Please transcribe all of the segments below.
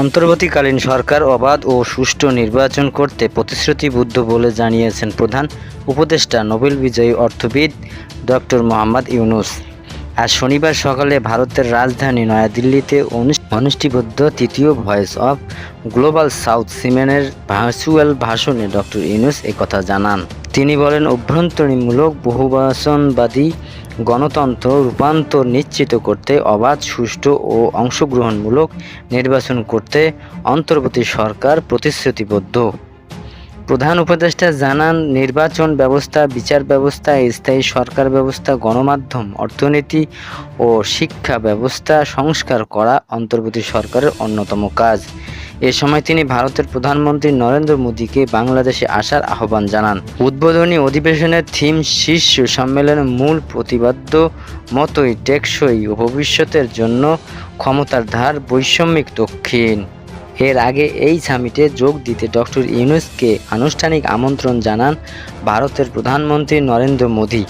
অন্তর্বর্তীকালীন সরকার অবাধ ও সুষ্ঠু নির্বাচন করতে প্রতিশ্রুতিবদ্ধ বলে জানিয়েছেন প্রধান উপদেষ্টা নোবেল বিজয়ী অর্থবিদ ডক্টর মোহাম্মদ ইউনুস। আজ শনিবার সকালে ভারতের রাজধানী নয়াদিল্লিতে অনুষ- অনুষ্ঠিবদ্ধ তৃতীয় ভয়েস অফ গ্লোবাল সাউথ সিমেনের ভার্চুয়াল ভাষণে ডক্টর ইউনুস একথা জানান। তিনি বলেন, অভ্যন্তরীণমূলক বহুবাসনবাদী গণতন্ত্র রূপান্তর নিশ্চিত করতে, অবাধ, সুষ্ঠু ও অংশগ্রহণমূলক নির্বাচন করতে অন্তর্বর্তী সরকার প্রতিশ্রুতিবদ্ধ। প্রধান উপদেষ্টা জানান, নির্বাচন ব্যবস্থা, বিচার ব্যবস্থা, স্থায়ী সরকার ব্যবস্থা, গণমাধ্যম, অর্থনীতি ও শিক্ষা ব্যবস্থা সংস্কার করা অন্তর্বর্তী সরকারের অন্যতম কাজ। এ সময় তিনি ভারতের প্রধানমন্ত্রী নরেন্দ্র মোদীকে বাংলাদেশে আসার আহ্বান জানান। উদ্বোধনী অধিবেশনের থিম শীর্ষ সম্মেলনের মূল প্রতিবাদ্য মতোই টেকসই ও ভবিষ্যতের জন্য ক্ষমতার ধার বৈষম্যিক দক্ষিণ। এর আগে এই সামিটে যোগ দিতে ডক্টর ইউনুসকে আনুষ্ঠানিক আমন্ত্রণ জানান ভারতের প্রধানমন্ত্রী নরেন্দ্র মোদী।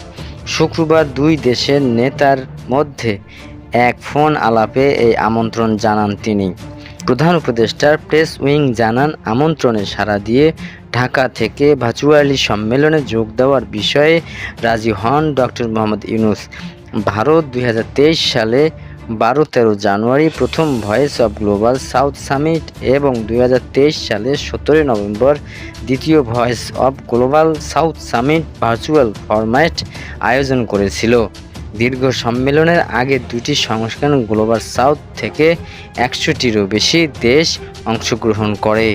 শুক্রবার দুই দেশের নেতার মধ্যে এক ফোন আলাপে এই আমন্ত্রণ জানান তিনি। প্রধান উপদেষ্টার প্রেস উইং জানান আমন্ত্রণে সাড়া দিয়ে ঢাকা থেকে ভার্চুয়ালি সম্মেলনে যোগ দেওয়ার বিষয়ে রাজি হন ডক্টর মোহাম্মদ ইউনুস। ভারত দুই হাজার তেইশ সালে বারো তেরো জানুয়ারি প্রথম voice of global south summit এবং দু হাজার তেইশ সালে সতেরোই নভেম্বর দ্বিতীয় voice of global south summit virtual format আয়োজন করেছিল। দীর্ঘ সম্মেলনের আগে দুটি সংস্করণ গ্লোবাল সাউথ থেকে একশোটিরও বেশি দেশ অংশগ্রহণ করে।